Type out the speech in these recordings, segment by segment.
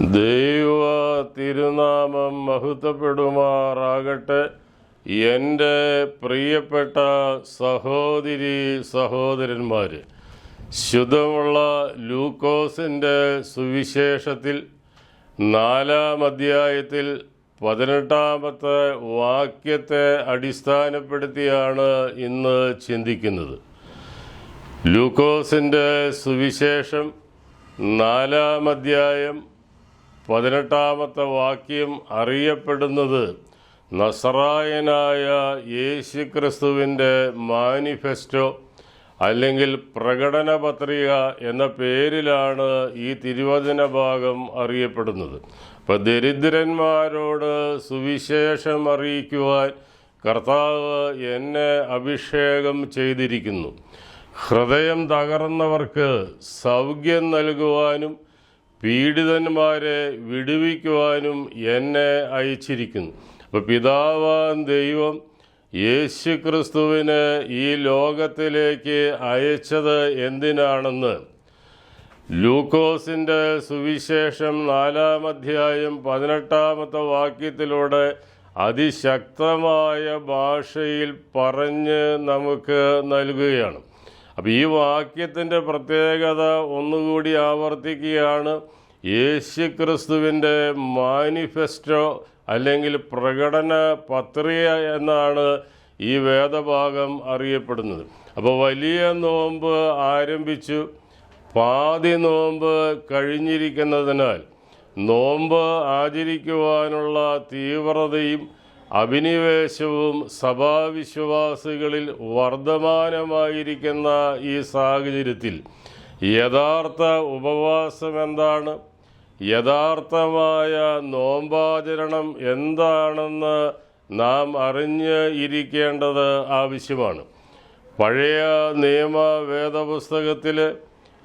ദൈവ തിരുനാമം മഹത്വപ്പെടുമാറാകട്ടെ. എന്റെ പ്രിയപ്പെട്ട സഹോദരി സഹോദരന്മാർ ശുദ്ധമുള്ള ലൂക്കോസിന്റെ സുവിശേഷത്തിൽ നാലാം അധ്യായത്തിൽ പതിനെട്ടാമത്തെ വാക്യത്തെ അടിസ്ഥാനപ്പെടുത്തിയാണ് ഇന്ന് ചിന്തിക്കുന്നത്. ലൂക്കോസിന്റെ സുവിശേഷം നാലാം അധ്യായം പതിനെട്ടാമത്തെ വാക്യം അറിയപ്പെടുന്നത് നസറായനായ യേശുക്രിസ്തുവിന്റെ മാനിഫെസ്റ്റോ അല്ലെങ്കിൽ പ്രകടന പത്രിക എന്ന പേരിലാണ് ഈ തിരുവചന ഭാഗം അറിയപ്പെടുന്നത്. അപ്പം ദരിദ്രന്മാരോട് സുവിശേഷം അറിയിക്കുവാൻ കർത്താവ് എന്നെ അഭിഷേകം ചെയ്തിരിക്കുന്നു. ഹൃദയം തകർന്നവർക്ക് സൗഖ്യം നൽകുവാനും പീഡിതന്മാരെ വിടുവിക്കുവാനും എന്നെ അയച്ചിരിക്കുന്നു. അപ്പോൾ പിതാവാൻ ദൈവം യേശു ക്രിസ്തുവിന് ഈ ലോകത്തിലേക്ക് അയച്ചത് എന്തിനാണെന്ന് ലൂക്കോസിന്റെ സുവിശേഷം നാലാം അധ്യായം പതിനെട്ടാമത്തെ വാക്യത്തിലൂടെ അതിശക്തമായ ഭാഷയിൽ പറഞ്ഞ് നമുക്ക് നൽകുകയാണ്. അപ്പം ഈ വാക്യത്തിന്റെ പ്രത്യേകത ഒന്നുകൂടി ആവർത്തിക്കുകയാണ്. യേശു ക്രിസ്തുവിന്റെ മാനിഫെസ്റ്റോ അല്ലെങ്കിൽ പ്രകടന പത്രിക എന്നാണ് ഈ വേദഭാഗം അറിയപ്പെടുന്നത്. അപ്പോൾ വലിയ നോമ്പ് ആരംഭിച്ചു. പാതി നോമ്പ് കഴിഞ്ഞിരിക്കുന്നതിനാൽ നോമ്പ് ആചരിക്കുവാനുള്ള തീവ്രതയും അഭിനിവേശവും സഭാവിശ്വാസികളിൽ വർദ്ധമാനമായിരിക്കുന്ന ഈ സാഹചര്യത്തിൽ യഥാർത്ഥ ഉപവാസം എന്താണ് യഥാർത്ഥമായ നോമ്പാചരണം എന്താണെന്ന് നാം അറിഞ്ഞ് ഇരിക്കേണ്ടത് ആവശ്യമാണ്. പഴയ നിയമ വേദപുസ്തകത്തിൽ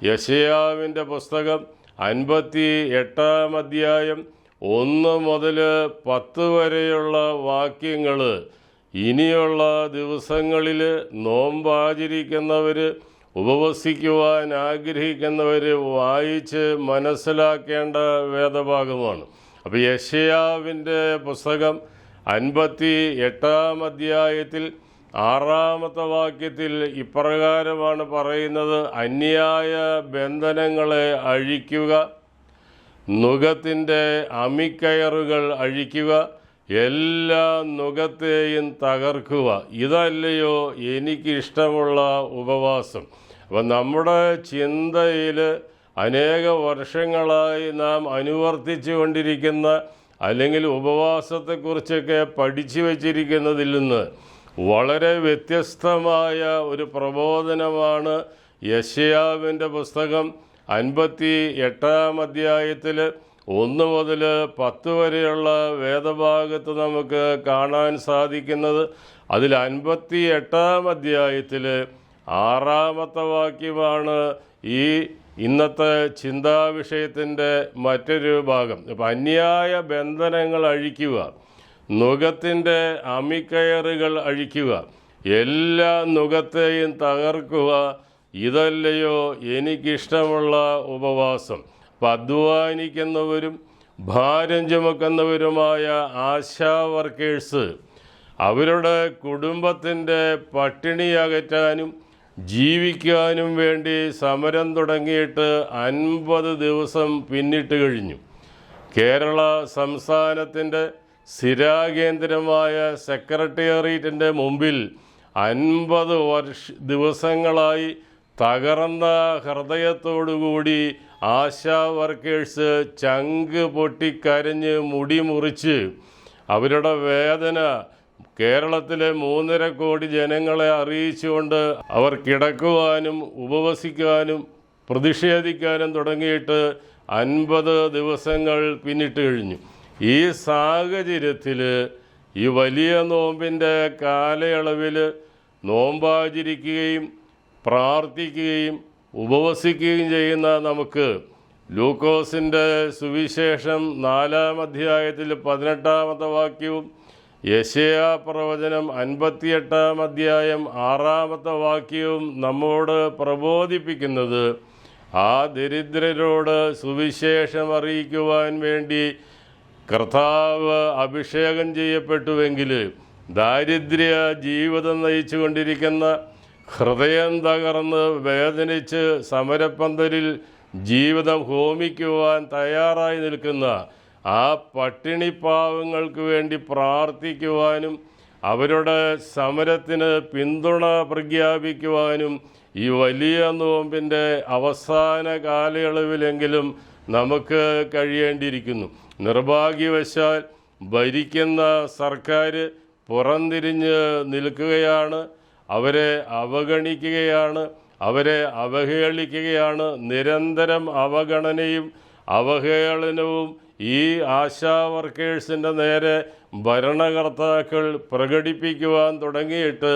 യശയാവിന്റെ പുസ്തകം അൻപത്തി എട്ടാം അധ്യായം ഒന്ന് മുതൽ പത്ത് വരെയുള്ള വാക്യങ്ങൾ ഇനിയുള്ള ദിവസങ്ങളിൽ നോമ്പാചരിക്കുന്നവർ ഉപവസിക്കുവാൻ ആഗ്രഹിക്കുന്നവർ വായിച്ച് മനസ്സിലാക്കേണ്ട വേദഭാഗമാണ്. അപ്പോൾ യശയാവിന്റെ പുസ്തകം അൻപത്തി എട്ടാം അധ്യായത്തിൽ ആറാമത്തെ വാക്യത്തിൽ ഇപ്രകാരമാണ് പറയുന്നത് അന്യായ ബന്ധനങ്ങളെ അഴിക്കുക നുഖത്തിന്റെ അമിക്കയറുകൾ അഴിക്കുക എല്ലാ നുഖത്തെയും തകർക്കുക. ഇതല്ലയോ എനിക്കിഷ്ടമുള്ള ഉപവാസം. അപ്പം നമ്മുടെ ചിന്തയിൽ അനേക വർഷങ്ങളായി നാം അനുവർത്തിച്ചു കൊണ്ടിരിക്കുന്ന അല്ലെങ്കിൽ ഉപവാസത്തെക്കുറിച്ചൊക്കെ പഠിച്ചു വച്ചിരിക്കുന്നതിൽ നിന്ന് വളരെ വ്യത്യസ്തമായ ഒരു പ്രബോധനമാണ് യശയാവിന്റെ പുസ്തകം അൻപത്തി എട്ടാം അധ്യായത്തിൽ ഒന്ന് മുതൽ പത്ത് വരെയുള്ള വേദഭാഗത്ത് നമുക്ക് കാണാൻ സാധിക്കുന്നത്. അതിൽ അൻപത്തി എട്ടാം അധ്യായത്തിൽ ആറാമത്തെ വാക്യമാണ് ഈ ഇന്നത്തെ ചിന്താവിഷയത്തിന്റെ മറ്റൊരു ഭാഗം. അപ്പം അന്യായ ബന്ധനങ്ങൾ അഴിക്കുക നുഖത്തിന്റെ അമിക്കയറുകൾ അഴിക്കുക എല്ലാ നുഖത്തെയും തകർക്കുക ഇതല്ലയോ എനിക്കിഷ്ടമുള്ള ഉപവാസം. അപ്പം അധ്വാനിക്കുന്നവരും ഭാരം ചുമക്കുന്നവരുമായ ആശാ വർക്കേഴ്സ് അവരുടെ കുടുംബത്തിന്റെ പട്ടിണി അകറ്റാനും ജീവിക്കാനും വേണ്ടി സമരം തുടങ്ങിയിട്ട് അൻപത് ദിവസം പിന്നിട്ട് കഴിഞ്ഞു. കേരള സംസ്ഥാനത്തിന്റെ സ്ഥിരാകേന്ദ്രമായ സെക്രട്ടേറിയറ്റിന്റെ മുമ്പിൽ അൻപത് വർഷ ദിവസങ്ങളായി തകർന്ന ഹൃദയത്തോടുകൂടി ആശാ വർക്കേഴ്സ് ചങ്ക് പൊട്ടിക്കരഞ്ഞ് മുടി മുറിച്ച് അവരുടെ വേദന കേരളത്തിലെ മൂന്നര കോടി ജനങ്ങളെ അറിയിച്ചുകൊണ്ട് അവർ കിടക്കുവാനും ഉപവസിക്കാനും പ്രതിഷേധിക്കാനും തുടങ്ങിയിട്ട് അൻപത് ദിവസങ്ങൾ പിന്നിട്ട് കഴിഞ്ഞു. ഈ സാഹചര്യത്തിൽ ഈ വലിയ നോമ്പിന്റെ കാലയളവിൽ നോമ്പാചരിക്കുകയും പ്രാർത്ഥിക്കുകയും ഉപവസിക്കുകയും ചെയ്യുന്ന നമുക്ക് ലൂക്കോസിന്റെ സുവിശേഷം നാലാം അധ്യായത്തിൽ പതിനെട്ടാമത്തെ വാക്യവും യശയാ പ്രവചനം അൻപത്തിയെട്ടാം അധ്യായം ആറാമത്തെ വാക്യവും നമ്മോട് പ്രബോധിപ്പിക്കുന്നത് ആ ദരിദ്രരോട് സുവിശേഷം അറിയിക്കുവാൻ വേണ്ടി കർത്താവ് അഭിഷേകം ചെയ്യപ്പെട്ടുവെങ്കിൽ ദാരിദ്ര്യ ജീവിതം നയിച്ചു കൊണ്ടിരിക്കുന്ന ഹൃദയം തകർന്ന് വേദനിച്ച് സമരപ്പന്തലിൽ ജീവിതം ഹോമിക്കുവാൻ തയ്യാറായി നിൽക്കുന്ന ആ പട്ടിണി പാവങ്ങൾക്ക് വേണ്ടി പ്രാർത്ഥിക്കുവാനും അവരുടെ സമരത്തിന് പിന്തുണ പ്രഖ്യാപിക്കുവാനും ഈ വലിയ നോമ്പിന്റെ അവസാന കാലയളവിലെങ്കിലും നമുക്ക് കഴിയേണ്ടിയിരിക്കുന്നു. നിർഭാഗ്യവശാൽ ഭരിക്കുന്ന സർക്കാർ പുറംതിരിഞ്ഞ് നിൽക്കുകയാണ്. അവരെ അവഗണിക്കുകയാണ് അവരെ അവഹേളിക്കുകയാണ്. നിരന്തരം അവഗണനയും അവഹേളനവും ഈ ആശാ വർക്കേഴ്സിന്റെ നേരെ ഭരണകർത്താക്കൾ പ്രകടിപ്പിക്കുവാൻ തുടങ്ങിയിട്ട്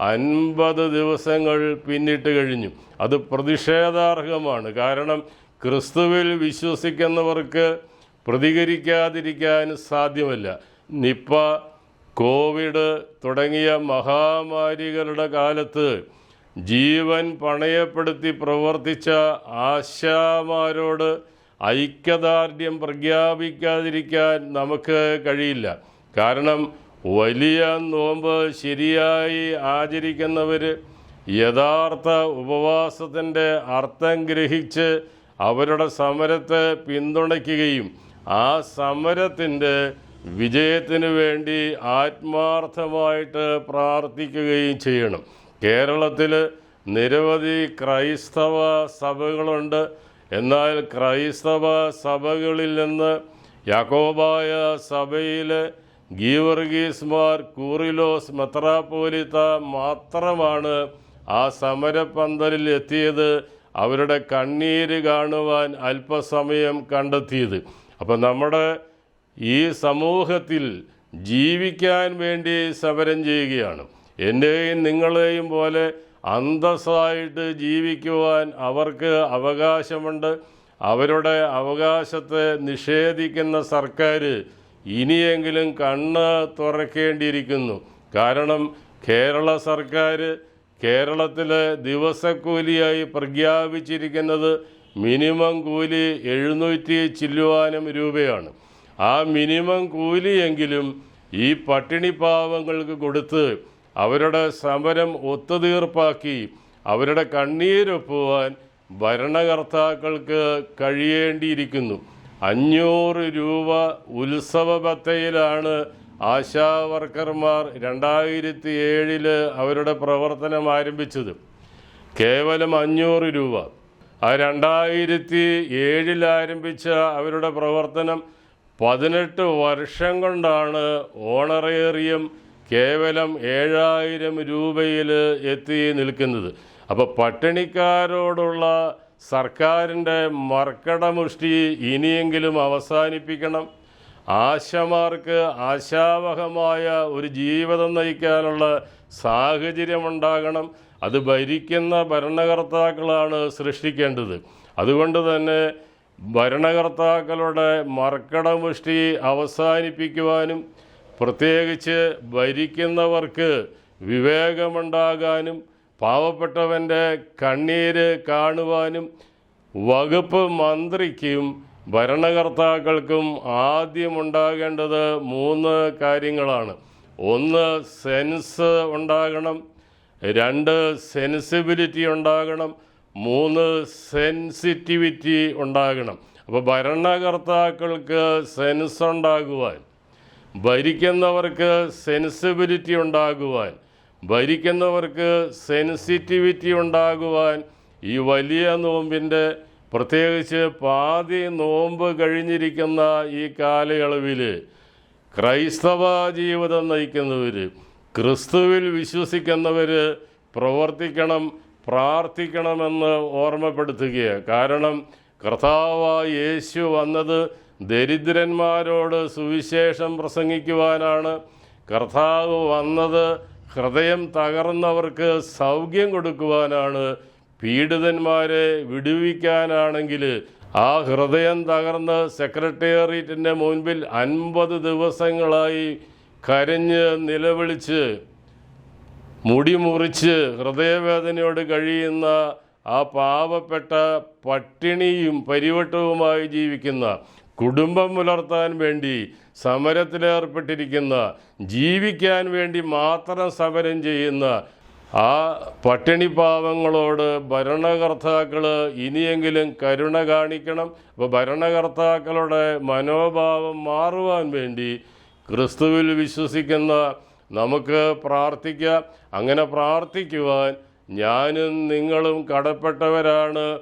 അൻപത് ദിവസങ്ങൾ പിന്നിട്ട് കഴിഞ്ഞു. അത് പ്രതിഷേധാർഹമാണ്. കാരണം ക്രിസ്തുവിൽ വിശ്വസിക്കുന്നവർക്ക് പ്രതികരിക്കാതിരിക്കാൻ സാധ്യമല്ല. നിപ്പ കോവിഡ് തുടങ്ങിയ മഹാമാരികളുടെ കാലത്ത് ജീവൻ പണയപ്പെടുത്തി പ്രവർത്തിച്ച ആശാമാരോട് ഐക്യദാർഢ്യം പ്രഖ്യാപിക്കാതിരിക്കാൻ നമുക്ക് കഴിയില്ല. കാരണം വലിയ നോമ്പ് ശരിയായി ആചരിക്കുന്നവർ യഥാർത്ഥ ഉപവാസത്തിന്റെ അർത്ഥം ഗ്രഹിച്ച് അവരുടെ സമരത്തെ പിന്തുണയ്ക്കുകയും ആ സമരത്തിന്റെ വിജയത്തിന് വേണ്ടി ആത്മാർത്ഥമായിട്ട് പ്രാർത്ഥിക്കുകയും ചെയ്യണം. കേരളത്തിൽ നിരവധി ക്രൈസ്തവ സഭകളുണ്ട്. എന്നാൽ ക്രൈസ്തവ സഭകളിൽ നിന്ന് യാക്കോബായ സഭയിൽ ഗീവർഗീസ്മാർ കൂറിലോസ് മെത്രാപ്പോലിത്ത മാത്രമാണ് ആ സമരപ്പന്തലിൽ എത്തിയത്. അവരുടെ കണ്ണീര് കാണുവാൻ അല്പസമയം കണ്ടെത്തിയത്. അപ്പം നമ്മുടെ ഈ സമൂഹത്തിൽ ജീവിക്കാൻ വേണ്ടി സമരം ചെയ്യുകയാണ്. എന്റെയും നിങ്ങളെയും പോലെ അന്തസ്സായിട്ട് ജീവിക്കുവാൻ അവർക്ക് അവകാശമുണ്ട്. അവരുടെ അവകാശത്തെ നിഷേധിക്കുന്ന സർക്കാർ ഇനിയെങ്കിലും കണ്ണ് തുറക്കേണ്ടിയിരിക്കുന്നു. കാരണം കേരള സർക്കാർ കേരളത്തിലെ ദിവസക്കൂലിയായി പ്രഖ്യാപിച്ചിരിക്കുന്നത് മിനിമം കൂലി എഴുന്നൂറ്റി ചില്ലുവാനും രൂപയാണ്. ആ മിനിമം കൂലിയെങ്കിലും ഈ പട്ടിണി പാവങ്ങൾക്ക് കൊടുത്ത് അവരുടെ സമരം ഒത്തുതീർപ്പാക്കി അവരുടെ കണ്ണീരൊപ്പുവാൻ ഭരണകർത്താക്കൾക്ക് കഴിയേണ്ടിയിരിക്കുന്നു. അഞ്ഞൂറ് രൂപ ഉത്സവ ബത്തയിലാണ് ആശാ വർക്കർമാർ രണ്ടായിരത്തി ഏഴിൽ അവരുടെ പ്രവർത്തനം ആരംഭിച്ചത്. കേവലം അഞ്ഞൂറ് രൂപ. ആ രണ്ടായിരത്തി ഏഴിൽ ആരംഭിച്ച അവരുടെ പ്രവർത്തനം പതിനെട്ട് വർഷം കൊണ്ടാണ് ഓണറേറിയം കേവലം ഏഴായിരം രൂപയിൽ എത്തി നിൽക്കുന്നത്. അപ്പോൾ പട്ടിണിക്കാരോടുള്ള സർക്കാരിന്റെ മർക്കടമുഷ്ടി ഇനിയെങ്കിലും അവസാനിപ്പിക്കണം. ആശമാർക്ക് ആശാവഹമായ ഒരു ജീവിതം നയിക്കാനുള്ള സാഹചര്യമുണ്ടാകണം. അത് ഭരിക്കുന്ന ഭരണകർത്താക്കളാണ് സൃഷ്ടിക്കേണ്ടത്. അതുകൊണ്ട് തന്നെ ഭരണകർത്താക്കളുടെ മർക്കടമുഷ്ടി അവസാനിപ്പിക്കുവാനും പ്രത്യേകിച്ച് ഭരിക്കുന്നവർക്ക് വിവേകമുണ്ടാകാനും പാവപ്പെട്ടവന്റെ കണ്ണീര് കാണുവാനും വകുപ്പ് മന്ത്രിക്കും ഭരണകർത്താക്കൾക്കും ആദ്യമുണ്ടാകേണ്ടത് മൂന്ന് കാര്യങ്ങളാണ്. ഒന്ന് സെൻസ് ഉണ്ടാകണം. രണ്ട് സെൻസിബിലിറ്റി ഉണ്ടാകണം. മൂന്ന് സെൻസിറ്റിവിറ്റി ഉണ്ടാകണം. അപ്പോൾ ഭരണകർത്താക്കൾക്ക് സെൻസ് ഉണ്ടാകുവാൻ ഭരിക്കുന്നവർക്ക് സെൻസിബിലിറ്റി ഉണ്ടാകുവാൻ ഭരിക്കുന്നവർക്ക് സെൻസിറ്റിവിറ്റി ഉണ്ടാകുവാൻ ഈ വലിയ നോമ്പിന്റെ പ്രത്യേകിച്ച് പാതി നോമ്പ് കഴിഞ്ഞിരിക്കുന്ന ഈ കാലയളവിൽ ക്രൈസ്തവ ജീവിതം നയിക്കുന്നവർ ക്രിസ്തുവിൽ വിശ്വസിക്കുന്നവർ പ്രവർത്തിക്കണം പ്രാർത്ഥിക്കണമെന്ന് ഓർമ്മപ്പെടുത്തുകയാണ്. കാരണം കർത്താവായ യേശു വന്നത് ദരിദ്രന്മാരോട് സുവിശേഷം പ്രസംഗിക്കുവാനാണ്. കർത്താവ് വന്നത് ഹൃദയം തകർന്നവർക്ക് സൗഖ്യം കൊടുക്കുവാനാണ്. പീഡിതന്മാരെ വിടുവിക്കാനാണെങ്കിൽ ആ ഹൃദയം തകർന്ന് സെക്രട്ടേറിയറ്റിന്റെ മുൻപിൽ അൻപത് ദിവസങ്ങളായി കരഞ്ഞ് നിലവിളിച്ച് മുടി മുറിച്ച് ഹൃദയവേദനയോട് കഴിയുന്ന ആ പാവപ്പെട്ട പട്ടിണിയും പരിവട്ടവുമായി ജീവിക്കുന്ന കുടുംബം പുലർത്താൻ വേണ്ടി സമരത്തിലേർപ്പെട്ടിരിക്കുന്ന ജീവിക്കാൻ വേണ്ടി മാത്രം സമരം ചെയ്യുന്ന ആ പട്ടിണി പാവങ്ങളോട് ഭരണകർത്താക്കൾ ഇനിയെങ്കിലും കരുണ കാണിക്കണം. അപ്പോൾ ഭരണകർത്താക്കളുടെ മനോഭാവം മാറുവാൻ വേണ്ടി ക്രിസ്തുവിൽ വിശ്വസിക്കുന്ന നമുക്ക് പ്രാർത്ഥിക്കാം. അങ്ങനെ പ്രാർത്ഥിക്കുവാൻ ഞാനും നിങ്ങളും കടപ്പെട്ടവരാണ്.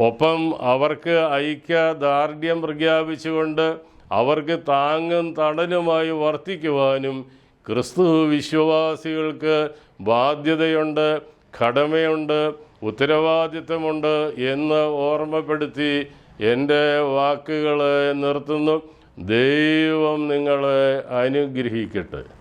ഒപ്പം അവർക്ക് ഐക്യ ഐക്യദാർഢ്യം പ്രഖ്യാപിച്ചുകൊണ്ട് അവർക്ക് താങ്ങും തണലുമായി വർത്തിക്കുവാനും ക്രിസ്തു വിശ്വവാസികൾക്ക് ബാധ്യതയുണ്ട് കടമയുണ്ട് ഉത്തരവാദിത്തമുണ്ട് എന്ന് ഓർമ്മപ്പെടുത്തി എന്റെ വാക്കുകളെ നിർത്തുന്നു. ദൈവം നിങ്ങളെ അനുഗ്രഹിക്കട്ടെ.